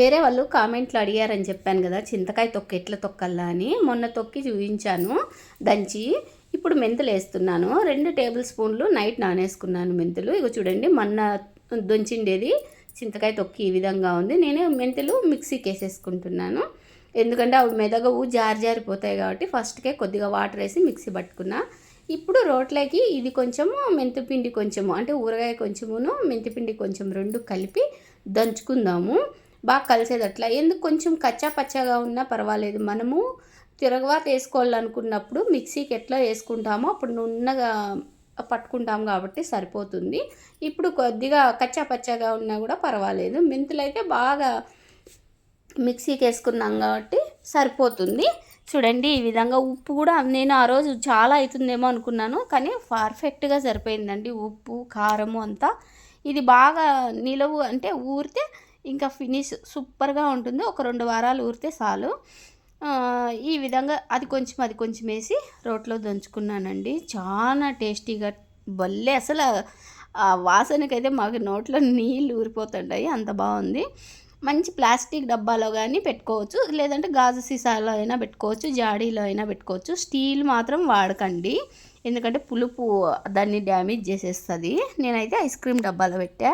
వేరే వాళ్ళు కామెంట్లు అడిగారని చెప్పాను కదా చింతకాయ తొక్క ఎట్లా తొక్కల్లా అని మొన్న తొక్కి చూపించాను దంచి ఇప్పుడు మెంతులు వేస్తున్నాను. రెండు టేబుల్ స్పూన్లు నైట్ నానేసుకున్నాను మెంతులు. ఇక చూడండి మొన్న దొంచిండేది చింతకాయ తొక్కి ఈ విధంగా ఉంది. నేను మెంతులు మిక్సీకి వేసేసుకుంటున్నాను. ఎందుకంటే అవి మెదగవు జారి జారిపోతాయి కాబట్టి ఫస్ట్కే కొద్దిగా వాటర్ వేసి మిక్సీ పట్టుకున్నా. ఇప్పుడు రోట్లోకి ఇది కొంచెము మెంతిపిండి కొంచెము అంటే ఊరగాయ కొంచెమును మెంతిపిండి కొంచెం రెండు కలిపి దంచుకుందాము. బాగా కలిసేదట్లా. ఎందుకు కొంచెం కచ్చా పచ్చగా ఉన్నా పర్వాలేదు. మనము తిరగవాత వేసుకోవాలనుకున్నప్పుడు మిక్సీకి ఎట్లా వేసుకుంటామో అప్పుడు నున్నగా పట్టుకుంటాం కాబట్టి సరిపోతుంది. ఇప్పుడు కొద్దిగా కచ్చా పచ్చగా ఉన్నా కూడా పర్వాలేదు. మెంతులు అయితే బాగా మిక్సీకి వేసుకున్నాం కాబట్టి సరిపోతుంది. చూడండి ఈ విధంగా ఉప్పు కూడా నేను ఆ రోజు చాలా అవుతుందేమో అనుకున్నాను కానీ పర్ఫెక్ట్గా సరిపోయిందండి. ఉప్పు కారము అంతా. ఇది బాగా నిలవు అంటే ఊరితే ఇంకా ఫినిష్ సూపర్గా ఉంటుంది. ఒక రెండు వారాలు ఊరితే చాలు. ఈ విధంగా అది కొంచెం అది కొంచెం వేసి రోట్లో దంచుకున్నానండి. చాలా టేస్టీగా భలే అసలు ఆ వాసనకైతే మాకు నోట్లో నీళ్ళు ఊరిపోతుంటాయి. అంత బాగుంది. మంచి ప్లాస్టిక్ డబ్బాలో కానీ పెట్టుకోవచ్చు. లేదంటే గాజు సీసాలో అయినా పెట్టుకోవచ్చు. జాడీలో అయినా పెట్టుకోవచ్చు. స్టీల్ మాత్రం వాడకండి. ఎందుకంటే పులుపు దాన్ని డ్యామేజ్ చేసేస్తుంది. నేనైతే ఐస్ క్రీమ్ డబ్బాలో పెట్టా.